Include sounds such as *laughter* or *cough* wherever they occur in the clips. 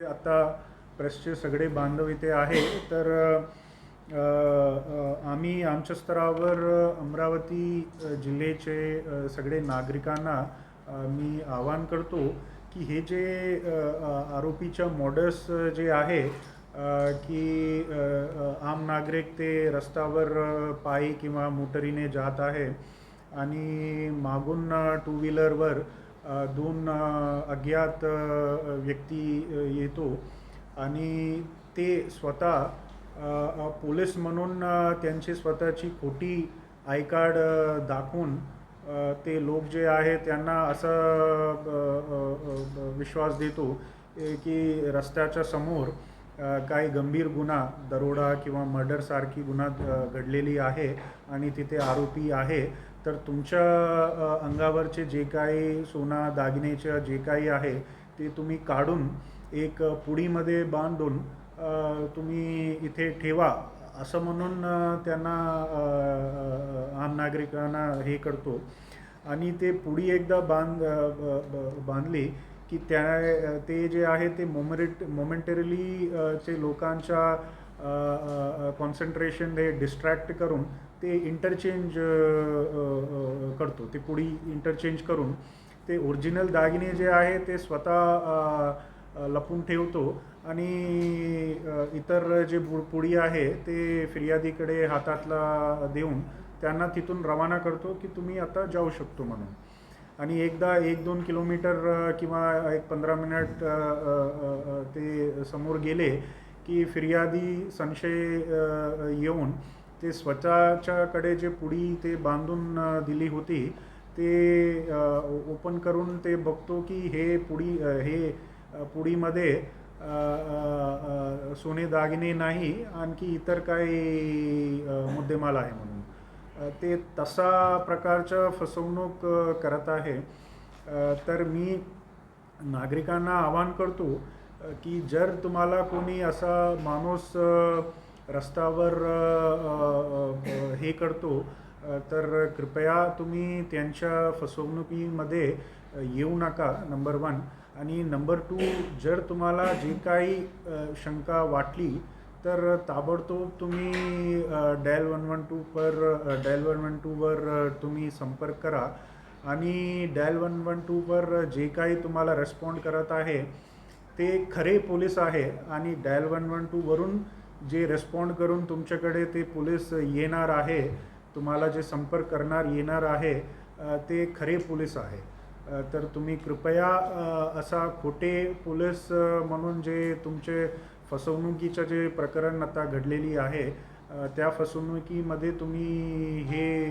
आता प्रेसचे सगळे बांधव इथे आहे. तर आम्ही आमच्या स्तरावर अमरावती जिल्ह्याचे सगळे नागरिकांना मी आवाहन करतो की हे जे आरोपीच्या मॉडर्स जे आहे की आम नागरिक ते रस्त्यावर पायी किंवा मोटरीने जात आहे आणि मागून टू व्हीलरवर दोन अज्ञात व्यक्ती येतो. आणि ते स्वतः पोलीस म्हणून त्यांची स्वतःची खोटी आय कार्ड दाखवून ते लोक जे आहे त्यांना असा विश्वास देतो की रस्त्याच्या समोर काही गंभीर गुन्हा दरोडा किंवा मर्डरसारखी गुन्हा घडलेली आहे आणि तिथे आरोपी आहे. तर तुमच्या अंगावरचे जे काही सोना दागिनेचं जे काही आहे ते तुम्ही काढून एक पुडीमध्ये बांधून तुम्ही इथे ठेवा असं म्हणून त्यांना आम नागरिकांना हे करतो. आणि ते पुडी एकदा बांध ब- बांधली की त्या ते जे आहे ते मोमरेट मोमेंटरीली चे लोकांच्या कॉन्सन्ट्रेशन हे डिस्ट्रॅक्ट करून ते इंटरचेंज करतो. ते पुढी इंटरचेंज करून ते ओरिजिनल दागिने जे आहे ते स्वतः लपून ठेवतो. आणि इतर जे बु पुडी आहे ते फिर्यादीकडे हातातला देऊन त्यांना तिथून रवाना करतो की तुम्ही आता जाऊ शकतो म्हणून. आणि एकदा एक दोन किलोमीटर किंवा एक पंधरा मिनिट ते समोर गेले की फिर्यादी संशय येऊन ते स्वतःच्याकडे जे पुडी ते बांधून दिली होती ते ओपन करून ते बघतो की हे पुडी हे पुडीमध्ये सोने दागिने नाही आणखी इतर काही मुद्देमाल आहे म्हणून. ते तसा प्रकारचं फसवणूक करत आहे. तर मी नागरिकांना आवाहन करतो की जर तुम्हाला कोणी असा माणूस रस्त्यावर हे करतो तर कृपया तुम्ही त्यांच्या फसवणुकीमध्ये येऊ नका नंबर वन आणि नंबर टू जर तुम्हाला जे काही शंका वाटली तर ताबडतोब तुम्ही डायल वन वन टू पर डायल वन वन टूवर तुम्ही संपर्क करा. आणि डायल वन वन टूवर जे काही तुम्हाला रेस्पॉन्ड करत आहे ते खरे पोलीस आहे. आणि डायल वन वन टूवरून जे रेस्पॉन्ड करून तुमच्याकडे ते पोलीस येणार आहे तुम्हाला जे संपर्क करणार येणार आहे ते खरे पोलीस आहे. तर तुम्ही कृपया असा खोटे पोलीस म्हणून जे तुमचे फसवणुकीचं जे प्रकरण आता घडलेली आहे त्या फसवणुकीमध्ये तुम्ही हे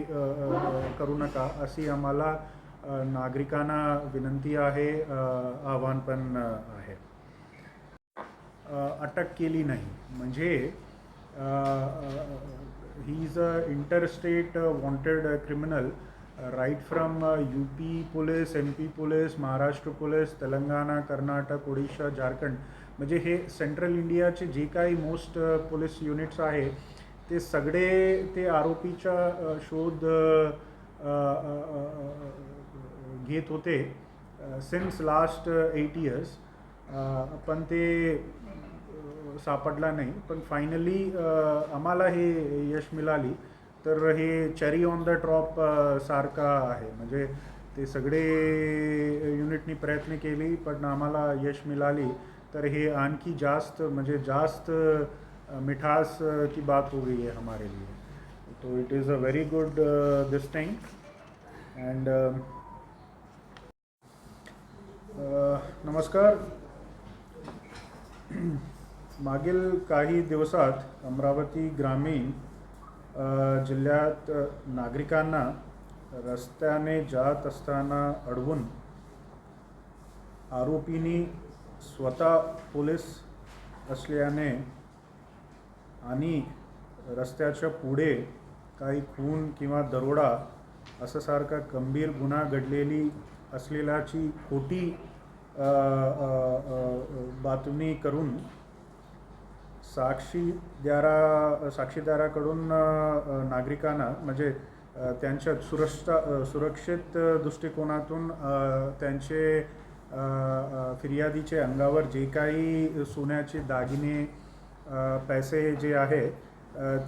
करू नका अशी आम्हाला नागरिकांना विनंती आहे आव्हान पण आहे. अटक केली नाही. म्हणजे he is a interstate wanted criminal right from U P police M P police Maharashtra police Telangana Karnataka Odisha Jharkhand म्हणजे हे सेंट्रल इंडियाचे जे काही मोस्ट पोलीस युनिट्स आहे ते सगळे ते आरोपीचा शोध घेत होते सिन्स लास्ट एट इयर्स पण ते सापडला नाही. पण फायनली आम्हाला हे यश मिळाली. तर हे चेरी ऑन द ट्रॉप सारखा आहे. म्हणजे ते सगळे युनिटनी प्रयत्न केली पण आम्हाला यश मिळाली. तर हे आणखी जास्त म्हणजे जास्त मिठास की बात हो गई है हमारे लिए. तो it is a very good this time and नमस्कार. मागील काही दिवसात अमरावती ग्रामीण जिल्ह्यात नागरिकांना रस्त्याने जात असताना अडवून आरोपींनी स्वतः पोलीस असल्याने आणि रस्त्याच्या पुढे काही खून किंवा दरोडा असं सारखा गंभीर गुन्हा घडलेली असलेल्याची खोटी बातमी करून साक्षीदारा साक्षीदाराकडून नागरिकांना म्हणजे त्यांच्या सुरक्षा सुरक्षित दृष्टिकोनातून त्यांचे फिर्यादीचे अंगावर जे काही सोन्याचे दागिने पैसे जे आहे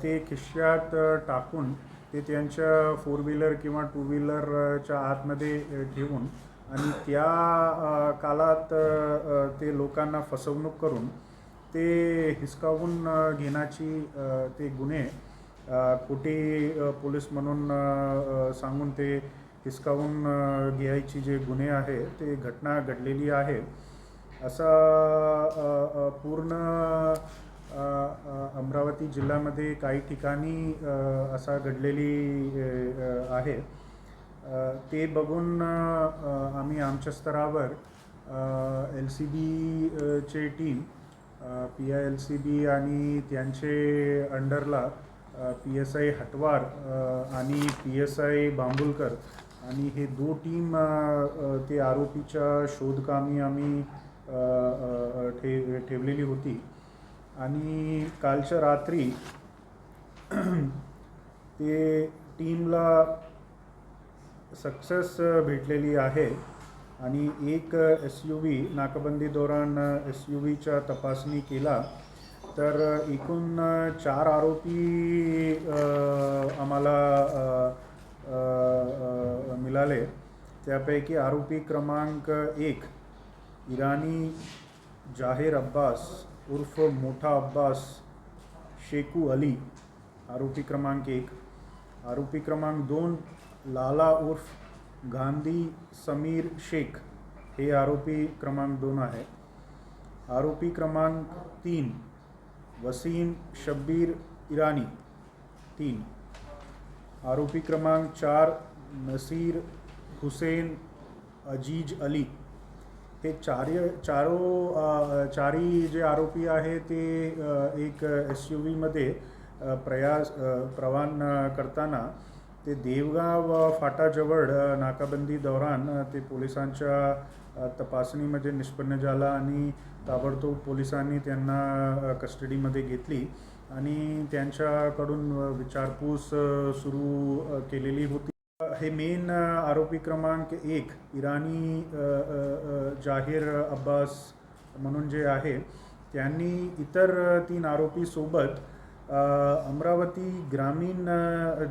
ते खिश्यात टाकून ते त्यांच्या फोर व्हीलर किंवा टू व्हीलरच्या आतमध्ये घेऊन आणि त्या काळात ते लोकांना फसवणूक करून ते हिसकावून घेण्याची ते गुन्हे कुठे पोलीस म्हणून सांगून ते हिसकावून घ्यायची जे गुन्हे आहे ते घटना घडलेली आहे. असा पूर्ण अमरावती जिल्ह्यामध्ये काही ठिकाणी असा घडलेली आहे. ते बघून आम्ही आमच्या स्तरावर एल सी बी चे team P I L C B आणि त्यांचे अंडरला पी एस आय हटवार आणि पी एस आय बांबुलकर आणि हे दो टीम ते आरोपीच्या शोधकामी आम्ही अ, ठे ठेवलेली होती. आणि कालच्या रात्री *clears throat* ते टीमला सक्सेस भेटलेली आहे आणि एक एस यू व्ही नाकाबंदी दौरान एस यू व्हीच्या तपासणी केला तर एकूण चार आरोपी आम्हाला मिळाले. त्यापैकी आरोपी क्रमांक एक इराणी जाहीर अब्बास उर्फ मोठा अब्बास शेकू अली आरोपी क्रमांक एक. आरोपी क्रमांक दोन लाला उर्फ़ गांधी समीर शेख हे आरोपी क्रमांक दोन आहे. आरोपी क्रमांक तीन, वसीम शब्बीर इराणी तीन. आरोपी क्रमांक चार, नसीर हुसेन अज़ीज़ अली. हे चार, चारो चारही जे आरोपी आहे ते एक एस यू व्हीमध्ये प्रयास प्रवान करताना ते देवगाव फाटाजवळ नाकाबंदी दौरान ते पोलिसांच्या तपासणीमध्ये निष्पन्न झाला आणि ताबडतोब पोलिसांनी त्यांना कस्टडीमध्ये घेतली आणि त्यांच्याकडून विचारपूस सुरू केलेली होती. हे मेन आरोपी क्रमांक एक इराणी जाहीर अब्बास म्हणून जे आहे त्यांनी इतर तीन आरोपीसोबत अमरावती ग्रामीण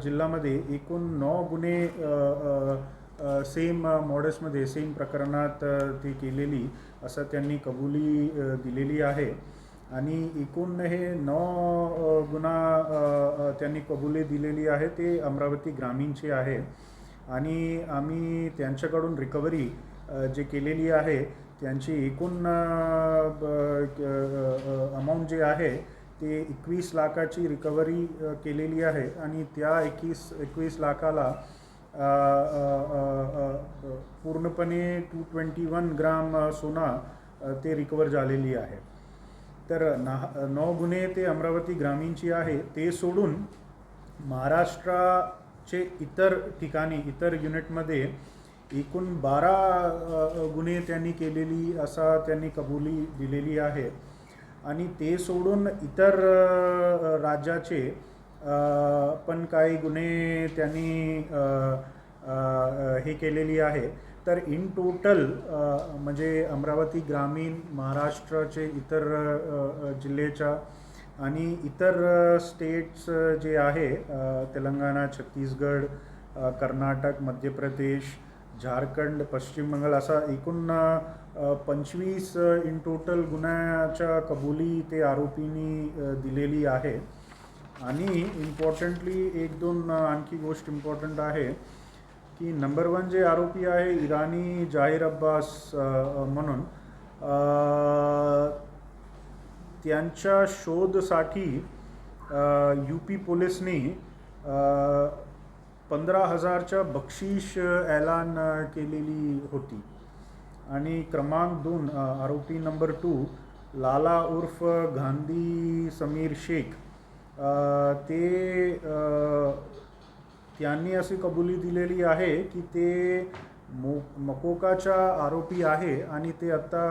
जिल्ह्यामध्ये एकूण नऊ गुन्हे सेम मॉडेल्समध्ये सेम प्रकरणात ती केलेली असं त्यांनी कबुली दिलेली आहे. आणि एकूण हे नऊ गुन्हा त्यांनी कबुली दिलेली आहे ते अमरावती ग्रामीणची आहे. आणि आम्ही त्यांच्याकडून रिकव्हरी जे केलेली आहे त्यांची एकूण अमाऊंट जे आहे ते एकवीस लाखाची रिकव्हरी केलेली आहे आणि त्या एकवीस एकवीस लाखाला पूर्णपणे टू ट्वेंटी वन ग्राम सोना ते रिकवर झालेली आहे. तर ना नऊ गुन्हे ते अमरावती ग्रामीणची आहे. ते सोडून महाराष्ट्राचे इतर ठिकाणी इतर युनिटमध्ये एकूण बारा गुन्हे त्यांनी केलेली असा त्यांनी कबुली दिलेली आहे. आणि ते सोडून इतर राज्याचे पण काही गुन्हे त्यांनी हे केलेली आहे. तर इन टोटल म्हणजे अमरावती ग्रामीण महाराष्ट्राचे इतर जिल्ह्याच्या आणि इतर स्टेट्स जे आहे तेलंगणा छत्तीसगड कर्नाटक मध्य प्रदेश झारखंड पश्चिम बंगाल असा एकूण पंचवीस इन टोटल गुन्ह्याच्या कबुली ते आरोपींनी दिलेली आहे. आणि इम्पॉर्टंटली एक दोन आणखी गोष्ट इम्पॉर्टंट आहे की नंबर वन जे आरोपी आहे इराणी जाहीर अब्बास म्हणून त्यांच्या शोधसाठी यू पी पोलिसनी पंधरा हजारच्या बक्षीस ऐलान केलेली होती. आणि क्रमांक दोन आरोपी नंबर टू लाला उर्फ गांधी समीर शेख ते त्यांनी अशी कबुली दिलेली आहे की ते मो मकोकाच्या आरोपी आहे आणि ते आत्ता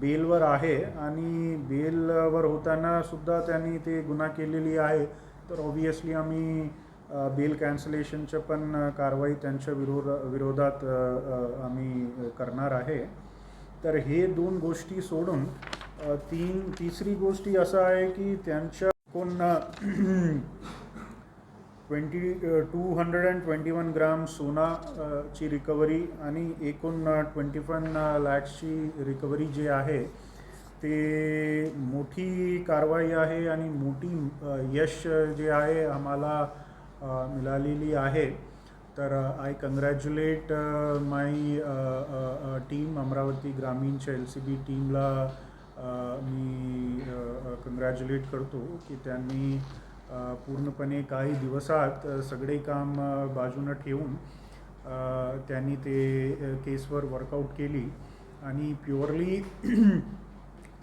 बेलवर आहे आणि बेलवर होताना सुद्धा त्यांनी ते गुन्हा केलेली आहे. तर ऑबियसली आम्ही बिल कॅन्सलेशनच्या पण कारवाई त्यांच्या विरोध विरोधात आम्ही करणार आहे. तर हे दोन गोष्टी सोडून तीन तिसरी गोष्टी असं आहे की त्यांच्या कोण *clears throat* twenty two hundred and twenty one gram सोना ची रिकव्हरी आणि एकूण ट्वेंटी वन लॅक्सची रिकव्हरी जे आहे ते मोठी कारवाई आहे आणि मोठी यश जे आहे आम्हाला मिळालेली आहे. तर I congratulate my team Amravati ग्रामीणच्या L C B टीमला मी कंग्रॅच्युलेट करतो की त्यांनी पूर्णपणे काही दिवसात सगळे काम बाजूनं ठेवून त्यांनी ते केसवर वर्कआउट केली. आणि purely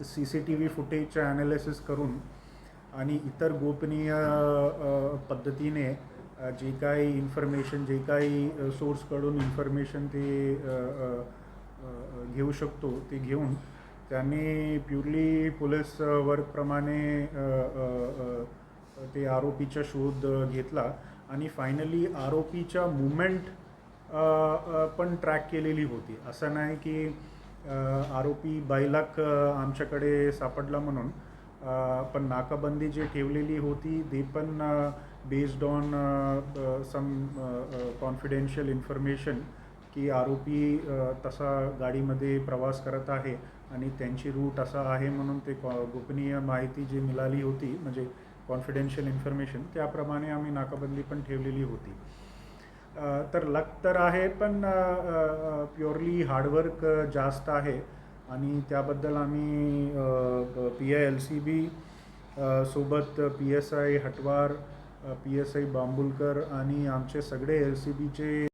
C C T V फुटेजचं analysis करून आणि इतर गोपनीय पद्धतीने जे काही इन्फॉर्मेशन जे काही सोर्सकडून इन्फॉर्मेशन ते घेऊ शकतो ते घेऊन त्यांनी प्युरली पोलीस वर्कप्रमाणे ते आरोपीचा शोध घेतला. आणि फायनली आरोपीच्या मुवमेंट पण ट्रॅक केलेली होती. असं नाही की आरोपी बायलाक आमच्याकडे सापडला म्हणून. पण नाकाबंदी जी ठेवलेली होती ते पण based on some confidential information की आरोपी तसा गाडीमध्ये प्रवास करत आहे आणि त्यांची रूट असा आहे म्हणून ते कॉ गोपनीय माहिती जी मिळाली होती म्हणजे कॉन्फिडेन्शियल इन्फॉर्मेशन त्याप्रमाणे आम्ही नाकाबंदी पण ठेवलेली होती. तर लक तर आहे पण प्युअरली हार्डवर्क जास्त आहे. आणि त्याबद्दल आम्ही P I L C B सोबत P S I Hatwar P S I Bambulkar आणि आमचे सगळे एल सी बीचे